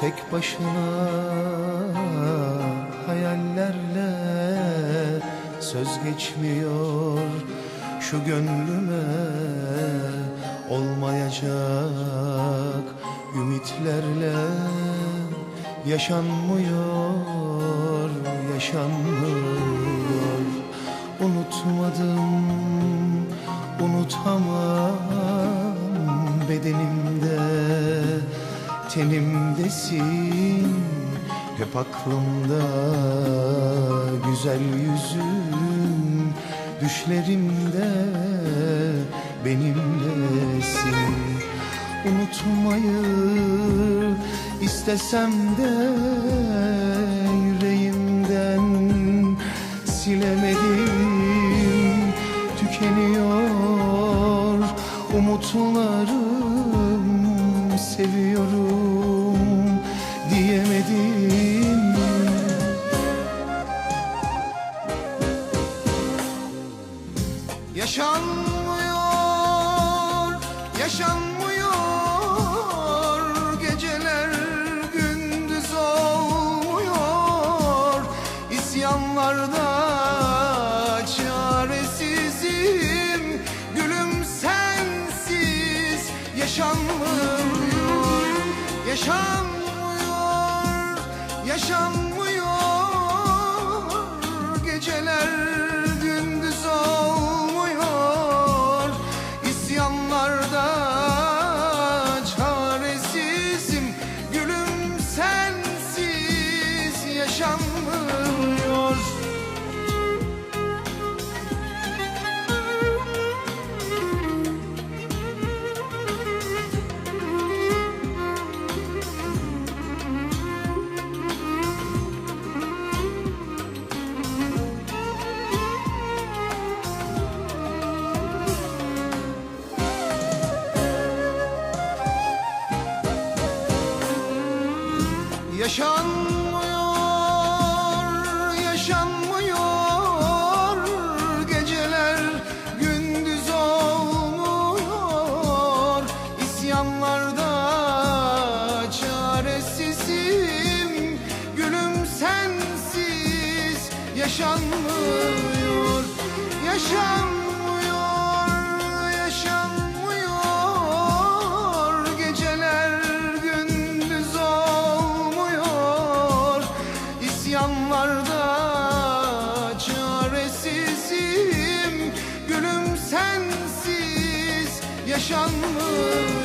Tek başına hayallerle söz geçmiyor. Şu gönlüme olmayacak ümitlerle yaşanmıyor yaşanmıyor. Unutmadım unutamam bedenimde tenimdesin. Hep aklımda güzel yüzün. Düşlerimde benimlesin. Unutmayı istesem de yüreğimden silemedim. Tükeniyor umutlarım Yaşanmıyor, yaşanmıyor. Geceler gündüz olmuyor. İsyanlarda çaresizim. Gülüm sensiz yaşanmıyor. Yaşanmıyor, yaşanmıyor yaşanmıyor. Yaşanmıyor, yaşanmıyor. Geceler gündüz olmuyor. İsyanlarda çaresizim. Gülüm sensiz yaşanmıyor. Yaşanmıyor, sensiz